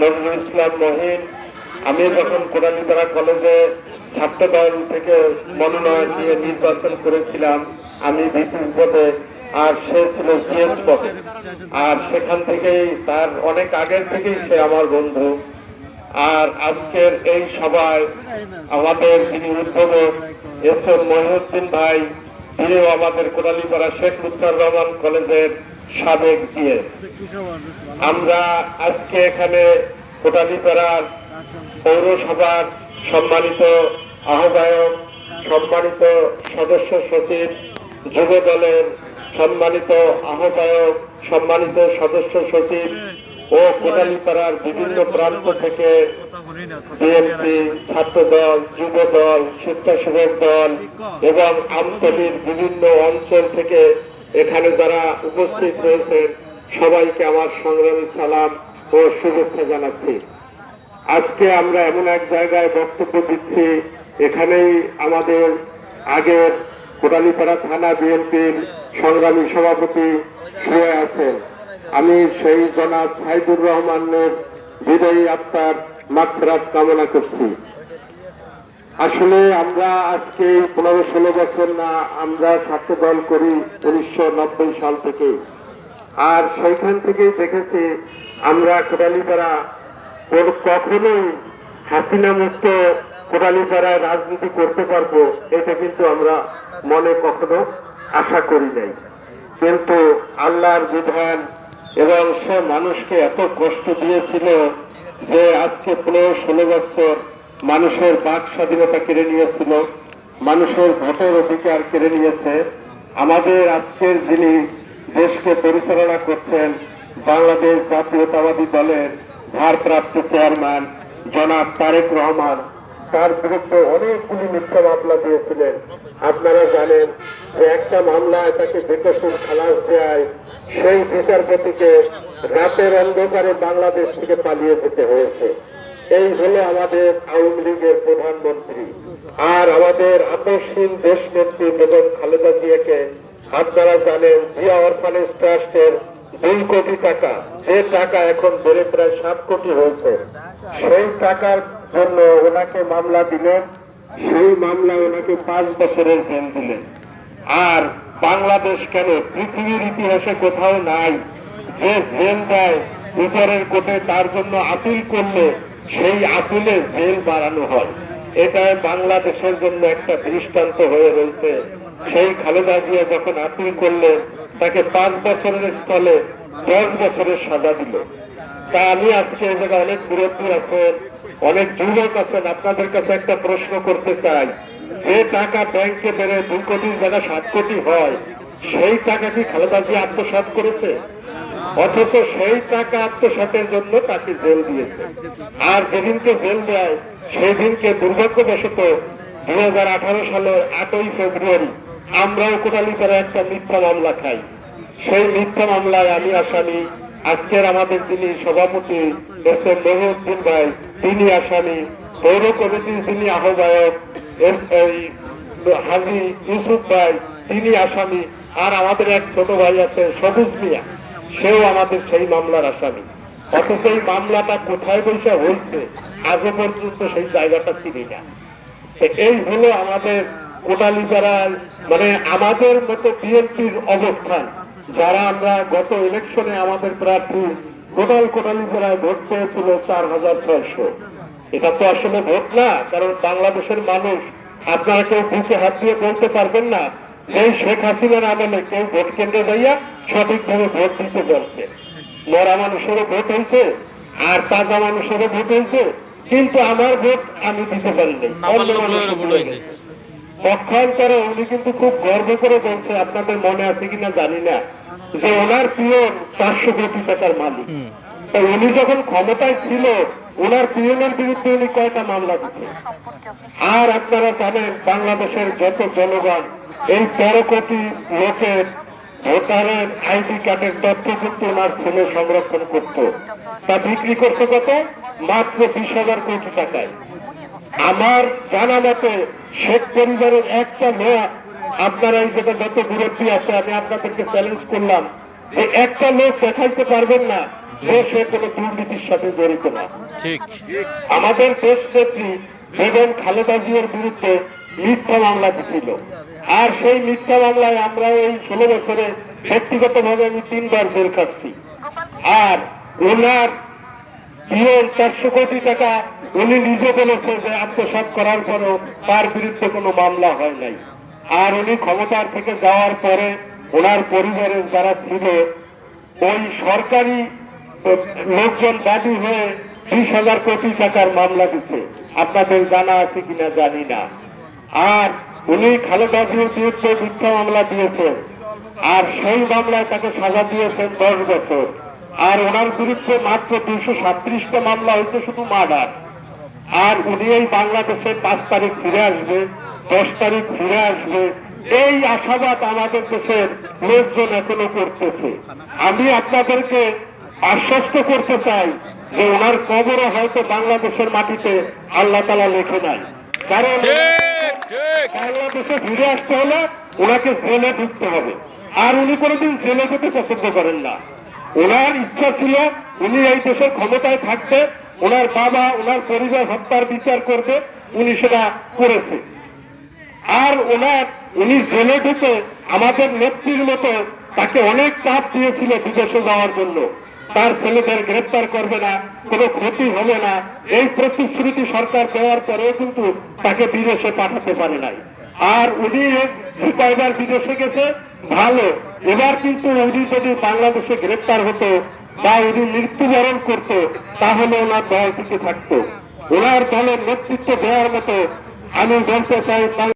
নজরুল ইসলাম মহিন আমি যখন কোরআনীপাড়া কলেজে ছাত্রদল থেকে মনোনয়ন দিয়ে নির্বাচন করেছিলাম, আমি ভিপি পদে, আর সে ছিল সিএস পদে। আর সেখান থেকেই তার অনেক আগের থেকেই সে আমার বন্ধু। আর আজকের এই সভায় আমাদের যিনি উদ্বোধক এস এম মহিউদ্দিন ভাই, তিনিও আমাদের কোরালীপাড়া শেখ মুস্তার রহমান কলেজের সাবেক জিএস আমরা আজকে এখানে কোটালীপাড়ার পৌরসভার সম্মানিত আহ্বায়ক, সম্মানিত সদস্য সচিব, যুব দলের সম্মানিত আহ্বায়ক, সম্মানিত সদস্য সচিব ও কোটালীপাড়ার বিভিন্ন প্রান্ত থেকে বিএনপি, ছাত্র দল, যুব দল, স্বেচ্ছাসেবক দল এবং আমতলির বিভিন্ন অঞ্চল থেকে এখানে যারা উপস্থিত রয়েছেন, সবাইকে আমার সংগ্রামী সালাম ও শুভেচ্ছা জানাচ্ছি। আজকে আমরা এমন এক জায়গায় বক্তব্য দিচ্ছি, এখানেই আমাদের আগের কোটালীপাড়া থানা বিএনপির সংগ্রামী সভাপতি শুয়ে আছেন। আমি সেই জনাব সাইদুর রহমানের বিদায়ী আত্মার মাত্রাত কামনা করছি। আসলে আমরা আজকে পনেরো ষোলো বছর না, আমরা ছাত্র দল করি উনিশশো নব্বই সাল থেকে। আর সেইখান থেকেই দেখেছি আমরা কোটালীপাড়া কখনোই হাসিনা মুক্ত কোটালীপাড়ায় রাজনীতি করতে পারব, এটা কিন্তু আমরা মনে কখনো আশা করি নাই। কিন্তু আল্লাহর বিধান এবং সে মানুষকে এত কষ্ট দিয়েছিল যে আজকে পনেরো ষোলো বছর মানুষের বাক স্বাধীনতা কেড়ে নিয়েছিল, মানুষের ভোটের অধিকার কেড়ে নিয়েছে। আমাদের আজকের যিনি দেশকে পরিচালনা করছেন বাংলাদেশ জাতীয়তাবাদী দলের ভারপ্রাপ্ত চেয়ারম্যান জনাব তারেক রহমান, তার বিরুদ্ধে অনেকগুলি মিথ্যা মামলা দিয়েছিলেন। আপনারা জানেন যে একটা মামলায় তাকে বেকসুর খালাস দেয় সেই বিচারপতিকে রাতের অন্ধকারে বাংলাদেশ থেকে পালিয়ে যেতে হয়েছে। এই হলো আমাদের আওয়ামী লীগের প্রধানমন্ত্রী আর আমাদের আপসহীন দেশ নেত্রী বেগম খালেদা জিয়াকে আপনারা জানেন, জিয়া অরফানেজ ট্রাস্টের দুই কোটি টাকা, যে টাকা এখন বেড়ে প্রায় সাত কোটি হয়েছে, সেই টাকার জন্য ওনাকে মামলা দিলেন, সেই মামলা ওনাকে পাঁচ বছরের জেল দিলেন। আর বাংলাদেশ কেন পৃথিবীর ইতিহাসে কোথাও নাই, যে জেল দেয়, বিচারের কোর্টে তার জন্য আপিল করলে সেই আপিলে জেল বাড়ানো হয়। এটা বাংলাদেশের জন্য একটা দৃষ্টান্ত হয়ে রয়েছে। সেই খালেদা জিয়া যখন আপিল করলেন, তাকে পাঁচ বছরের স্থলে দশ বছরের সাজা দিল। তা আমি আজকে এই জায়গায় অনেক মুরব্বী আছেন, অনেক যুবক আছেন। আপনাদের কাছে একটা প্রশ্ন করতে চাই। যে টাকা ব্যাংকে বেড়ে দুই কোটির জায়গা সাত কোটি হয়, সেই টাকা কি খালেদা জিয়া আত্মসাৎ করেছে? অথচ সেই টাকা আত্মসাতের জন্য তাকে জেল দিয়েছে। আর যেদিনকে জেল দেয় সেই দিনকে দুর্ভাগ্যবশত দুই হাজার আঠারো সালের আটই ফেব্রুয়ারি আমরাও কোটালীপাড়া একটা মিথ্যা মামলা খাই। সেই মিথ্যা মামলায় আমি, আসামি, আজকের আমাদের যিনি সভাপতি এস এম মহিউদ্দিন ভাই, তিনি আসামি, পৌর কমিটির যিনি আহ্বায়ক হাজি ইউসুফ ভাই, তিনি আসামি, আর আমাদের এক ছোট ভাই আছে সবুজ মিয়া। সেও আমাদের সেই মামলার আসামি। অথচ এই মামলাটা কোথায় বসে হয়েছে আজও পর্যন্ত সেই জায়গাটা চিনি না। এই হলো আমাদের কোটালীপাড়ার মানে আমাদের মতো বিএনপির অবস্থান। যারা আমরা গত ইলেকশনে আমাদের প্রার্থী কোটাল কোটালীপাড়ায় ভোট পেয়েছিল চার হাজার ছয়শো। এটা তো আসলে ভোট না, কারণ বাংলাদেশের মানুষ, আপনারা কেউ বুকে হাত দিয়ে বলতে পারবেন না এই শেখ হাসিনার আমলে কেউ ভোট কেন্দ্রে যাইয়া সঠিকভাবে ভোট দিতে পারছে। মরা মানুষেরও ভোট হয়েছে আর তাজা মানুষেরও ভোট হয়েছে কিন্তু আমার ভোট আমি দিতে পারিনি পক্ষান্তরে উনি কিন্তু খুব গর্ব করে বলছে আপনাদের মনে আছে কিনা জানি না যে ওনার পিয়ন চারশো কোটি টাকার মালিক। তো উনি যখন ক্ষমতায় ছিল ওনার পিয়নের বিরুদ্ধে উনি কয়টা মামলা দিচ্ছে আর আপনারা জানেন, বাংলাদেশের যত জনগণ এই তেরো কোটি লোকের ভোটারের আইডি কার্ডের তথ্য কিন্তু ওনার ছেলে সংরক্ষণ করত। তা বিক্রি করতে কত? মাত্র বিশ হাজার কোটি টাকায়। আমার জানা মতে শেখ পরিবারের একটা লোক আপনারা এই যেটা যত বিরোধী আছে, আমি আপনাদেরকে চ্যালেঞ্জ করলাম একটা লোক দেখাইতে পারবেন না যে সে কোনো দুর্নীতির সাথে জড়িত না। ঠিক। আমাদের দেশ নেত্রী বেগম খালেদা জিয়ার বিরুদ্ধে মিথ্যা মামলা দিছিল। আর সেই মিথ্যা মামলায় আমরা এই ষোলো বছরে ব্যক্তিগতভাবে আমি তিনবার জেল খাচ্ছি আর ওনার বিয়ের চারশো কোটি টাকা উনি নিজে বলেছে যে আত্মসাৎ করার পরও তার বিরুদ্ধে কোনো মামলা হয় নাই। আর উনি ক্ষমতার থেকে যাওয়ার পরে ওনার পরিবারের যারা ছিল, ওই সরকারি লোকজন বাদী হয়ে বিশ হাজার কোটি টাকার মামলা দিচ্ছে আপনাদের জানা আছে কিনা জানি না। আর উনি খালেদা জিয়ার বিরুদ্ধে মিথ্যা মামলা দিয়েছেন। আর সেই মামলায় তাকে সাজা দিয়েছেন দশ বছর। আর ওনার বিরুদ্ধে মাত্র দুইশো সাত্রিশটা মামলা হয়েছে শুধু মার্ডার। আর উনি এই বাংলাদেশে পাঁচ তারিখ ফিরে আসবে, দশ তারিখ ফিরে আসবে এই আশাবাদ আমাদের দেশের লোকজন এখনও করতেছে। আমি আপনাদেরকে আশ্বস্ত করতে চাই যে ওনার কবরও হয়তো বাংলাদেশের মাটিতে আল্লাহ তালা লেখে নাই। কারণ বাংলাদেশে ফিরে আসতে হলে ওনাকে জেলে ঢুকতে হবে। আর উনি কোনোদিন জেলে যেতে পছন্দ করেন না। ওনার ইচ্ছা ছিল উনি এই দেশের ক্ষমতায় থাকতে ওনার বাবা ওনার পরিবার হত্যার বিচার করবে উনি সেটা করেছে। আর ওনার, উনি জেলে ঢুকে আমাদের নেত্রীর মতো তাকে অনেক চাপ দিয়েছিল বিদেশে যাওয়ার জন্য। তার ছেলেদের গ্রেপ্তার করবে না, কোনো ক্ষতি হবে না। এই প্রতিশ্রুতি সরকার দেওয়ার পরেও কিন্তু তাকে বিদেশে পাঠাতে পারে নাই। আর উনি কয়বার বিদেশে গেছে, ভালো। এবার কিন্তু উনি যদি বাংলাদেশে গ্রেপ্তার হতো বা উনি মৃত্যুবরণ করতো, তাহলে ওনার দল টিকে থাকতো। ওনার দলের নেতৃত্ব দেওয়ার মতো আমি বলতে চাই